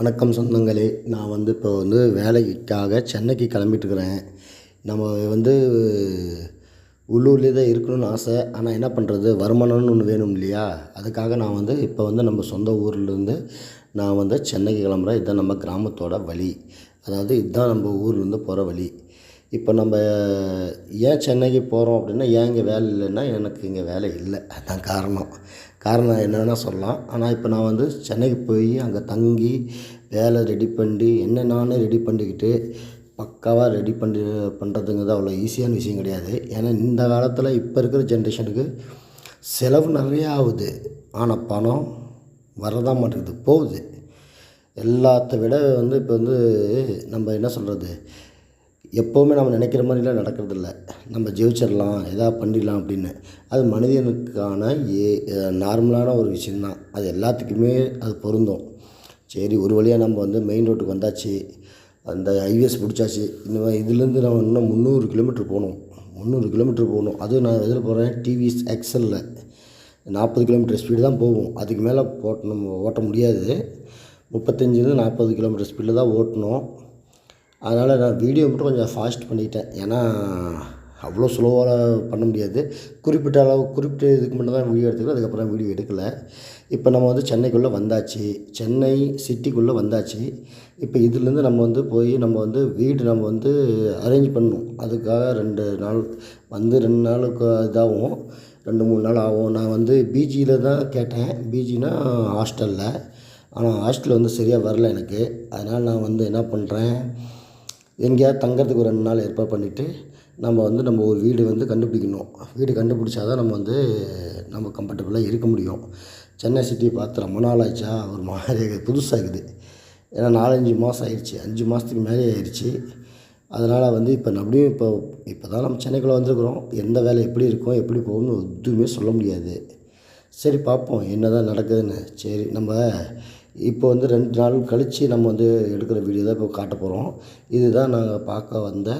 வணக்கம் சொந்தங்களே. நான் வந்து இப்போ வந்து வேலைக்காக சென்னைக்கு கிளம்பிட்டுருக்குறேன். நம்ம வந்து உள்ளூர்லேயே தான் இருக்கணும்னு ஆசை. ஆனால் என்ன பண்ணுறது? வருமானம்னு ஒன்று வேணும் இல்லையா? அதுக்காக நான் வந்து இப்போ வந்து நம்ம சொந்த ஊர்லேருந்து நான் வந்து சென்னைக்கு கிளம்புறேன். இதுதான் நம்ம கிராமத்தோட வழி. அதாவது இதுதான் நம்ம ஊர்லேருந்து போகிற வழி. இப்போ நம்ம ஏன் சென்னைக்கு போகிறோம் அப்படின்னா ஏன் இங்கே வேலை இல்லைன்னா எனக்கு இங்கே வேலை இல்லை. அதுதான் காரணம். காரணம் என்னென்னா சொல்லலாம். ஆனால் இப்போ நான் வந்து சென்னைக்கு போய் அங்கே தங்கி வேலை ரெடி பண்ணி என்ன நானே ரெடி பண்ணிக்கிட்டு பக்காவாக ரெடி பண்ணி பண்ணுறதுங்கிறது அவ்வளோ ஈஸியான விஷயம் கிடையாது. ஏன்னா இந்த காலத்தில் இப்போ இருக்கிற ஜென்ரேஷனுக்கு செலவு நிறையா ஆகுது. ஆனால் பணம் வரதான் மாட்டேங்குது போகுது. எல்லாத்த விட வந்து இப்போ வந்து நம்ம என்ன சொல்கிறது எப்போவுமே நம்ம நினைக்கிற மாதிரிலாம் நடக்கிறதில்ல. நம்ம ஜெயிச்சிடலாம் எதாவது பண்ணிடலாம் அப்படின்னு. அது மனிதனுக்கான ஏ நார்மலான ஒரு விஷயந்தான் அது எல்லாத்துக்குமே அது பொருந்தும். சரி ஒரு வழியாக நம்ம வந்து மெயின் ரோட்டுக்கு வந்தாச்சு அந்த ஹைவேஸ் பிடிச்சாச்சு இன்னும் இதுலேருந்து நம்ம இன்னும் முந்நூறு கிலோமீட்டர் போகணும். முந்நூறு கிலோமீட்டர் போகணும். அதுவும் நான் எதில் போகிறேன் டிவிஎஸ் எக்ஸலில் நாற்பது கிலோமீட்டர் ஸ்பீடு தான் போகும். அதுக்கு மேலே போட்ட நம்ம ஓட்ட முடியாது. முப்பத்தஞ்சுலேருந்து நாற்பது கிலோமீட்டர் ஸ்பீடில் தான் ஓட்டணும். அதனால் நான் வீடியோ மட்டும் கொஞ்சம் ஃபாஸ்ட் பண்ணிக்கிட்டேன் ஏன்னா அவ்வளோ ஸ்லோவாக பண்ண முடியாது. குறிப்பிட்ட அளவு குறிப்பிட்ட இதுக்கு மட்டும் தான் வீடியோ எடுத்துக்கிறேன் அதுக்கப்புறம் வீடியோ எடுக்கலை. இப்போ நம்ம வந்து சென்னைக்குள்ளே வந்தாச்சு. சென்னை சிட்டிக்குள்ளே வந்தாச்சு. இப்போ இதுலேருந்து நம்ம வந்து போய் நம்ம வந்து வீடு நம்ம வந்து அரேஞ்ச் பண்ணணும். அதுக்காக ரெண்டு நாள் வந்து ரெண்டு நாளுக்கு இதாகும். ரெண்டு மூணு நாள் ஆகும். நான் வந்து பிஜியில் தான் கேட்டேன். பிஜினா ஹாஸ்டலில் ஆனால் ஹாஸ்டல் வந்து சரியாக வரல எனக்கு. அதனால் நான் வந்து என்ன பண்ணுறேன்? எங்கேயாவது தங்கிறதுக்கு ஒரு ரெண்டு நாள் ஏற்பாடு பண்ணிவிட்டு நம்ம வந்து நம்ம ஒரு வீடு வந்து கண்டுபிடிக்கணும். வீடு கண்டுபிடிச்சா தான் நம்ம வந்து நம்ம கம்ஃபர்டபுளாக இருக்க முடியும். சென்னை சிட்டியை பார்த்து ரொம்ப நாள் ஆயிடுச்சா? ஒரு மாதிரி புதுசாக இருக்குது ஏன்னா நாலஞ்சு மாதம் ஆயிடுச்சு. அஞ்சு மாதத்துக்கு மேலே ஆயிடுச்சு. அதனால் வந்து இப்போ அப்படியும் இப்போ இப்போ தான் நம்ம சென்னைக்குள்ளே வந்திருக்கிறோம். எந்த வேலை எப்படி இருக்கும் எப்படி போகும்னு எதுவுமே சொல்ல முடியாது. சரி பார்ப்போம். என்ன தான் நடக்குதுன்னு. சரி நம்ம இப்போ வந்து ரெண்டு நாள் கழித்து நம்ம வந்து எடுக்கிற வீடியோ தான் இப்போ காட்ட போகிறோம் இதுதான் நாங்கள் பார்க்க வந்த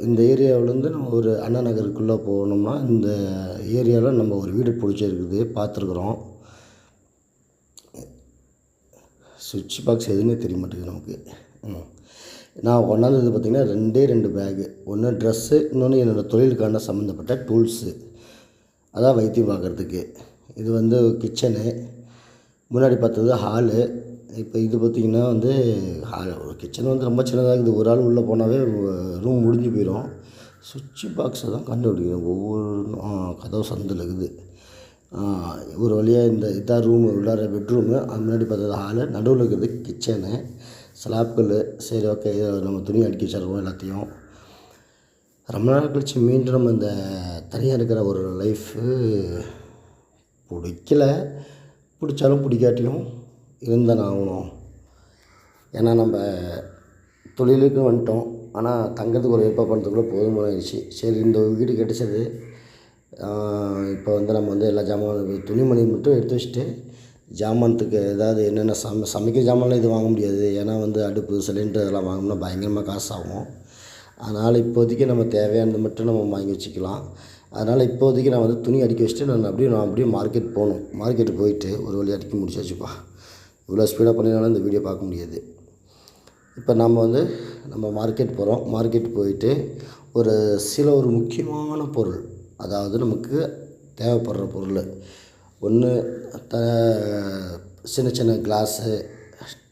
இந்த ஏரியாவிலேருந்து நம்ம ஒரு அண்ணா நகருக்குள்ளே போனோம்னா இந்த ஏரியாவில் நம்ம ஒரு வீடு பிடிச்சிருக்குது பார்த்துருக்குறோம். சுவிட்ச் பாக்ஸ் எதுவுமே தெரிய மாட்டேங்குது நமக்கு. ம். நான் ஒன்றாந்தது பார்த்திங்கன்னா ரெண்டே ரெண்டு பேகு ஒன்று ட்ரெஸ்ஸு இன்னொன்று என்னோடய தொழிலுக்கான சம்மந்தப்பட்ட டூல்ஸு அதான் வைத்தியம் பார்க்குறதுக்கு. இது வந்து கிச்சனு முன்னாடி பார்த்தது ஹாலு இப்போ இது பார்த்திங்கன்னா வந்து ஹால் ஒரு கிச்சன் வந்து ரொம்ப சின்னதாக இருக்குது. ஒரு ஆள் உள்ளே போனாவே ரூம் முடிஞ்சு போயிடும் சுவிட்சு பாக்ஸை தான் கண்டுபிடிக்கணும். ஒவ்வொரு கதவு சந்தில் இருக்குது. ஒரு வழியாக இந்த இதான் ரூமு உள்ளார பெட்ரூமு அது முன்னாடி பார்த்தது ஹாலு நடுவில் இருக்கிறது கிச்சனு ஸ்லாப்கள் சரி ஓகே நம்ம துணி அடுக்கி வச்சிடுறோம் எல்லாத்தையும். ரொம்ப நாள் கழித்து மீண்டும் நம்ம இந்த தனியாக இருக்கிற ஒரு லைஃபு பிடிக்கல. பிடிச்சாலும் பிடிக்காட்டியும் இருந்தேன் ஆகணும் ஏன்னா நம்ம தொழிலுக்கு வந்துட்டோம். ஆனால் தங்கிறதுக்கு ஒரு ஏற்பாடு பண்ணுறதுக்குள்ள போதுமான ஆயிடுச்சு சரி இந்த வீடு கிடச்சது. இப்போ வந்து நம்ம வந்து எல்லா ஜாமான் துணிமணி மட்டும் எடுத்து வச்சுட்டு ஜாமானத்துக்கு ஏதாவது என்னென்ன சம சமைக்கிற ஜாமான்லாம் இது வாங்க முடியாது. ஏன்னா வந்து அடுப்பு சிலிண்டர் இதெல்லாம் வாங்கணும்னா பயங்கரமாக காசு ஆகும் அதனால் இப்போதைக்கு நம்ம தேவையானது மட்டும் நம்ம வாங்கி வச்சுக்கலாம். அதனால் இப்போதைக்கு நான் வந்து துணி அடிக்க வச்சுட்டு நான் அப்படியே நான் அப்படியே மார்க்கெட் போகணும். மார்க்கெட்டு போயிட்டு ஒரு வழி அடிக்க முடிச்சாச்சுப்பா. இவ்வளோ ஸ்பீடாக பண்ணினாலும் இந்த வீடியோ பார்க்க முடியாது. இப்போ நம்ம வந்து நம்ம மார்க்கெட் போகிறோம் மார்க்கெட் போயிட்டு ஒரு சில ஒரு முக்கியமான பொருள் அதாவது நமக்கு தேவைப்படுற பொருள். ஒன்று த சின்ன சின்ன கிளாஸு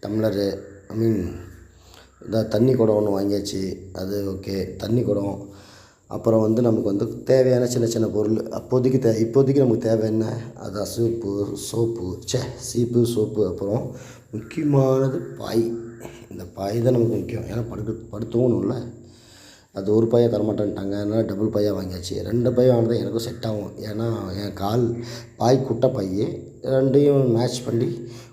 டம்ளரு ஐ மீன் இந்த தண்ணி குடம் ஒன்று வாங்கியாச்சு அது ஓகே தண்ணி குடம். அப்புறம் வந்து நமக்கு வந்து தேவையான சின்ன சின்ன பொருள் அப்போதைக்கு தே இப்போதைக்கு நமக்கு தேவை என்ன? அதான் சூப்பு சோப்பு சே சீப்பு சோப்பு. அப்புறம் முக்கியமானது பாய். இந்த பாய் தான் நமக்கு முக்கியம். ஏன்னா படுக்க படுத்தணும்ல அது ஒரு பையாக தரமாட்டேன்ட்டாங்க. அதனால் டபுள் பையாக வாங்கியாச்சு. ரெண்டு பையன் வாங்கினது எனக்கும் செட் ஆகும். ஏன்னா என் கால் பாய் குட்டை பாய் ரெண்டையும் மேட்ச் பண்ணி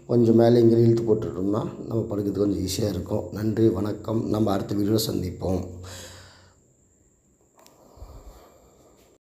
கொஞ்சம் மேலே இங்கே இழுத்து போட்டுட்டோம்னா நம்ம படுக்கிறது கொஞ்சம் ஈஸியாக இருக்கும். நன்றி வணக்கம். நம்ம அடுத்த வீடியோவில் சந்திப்போம்.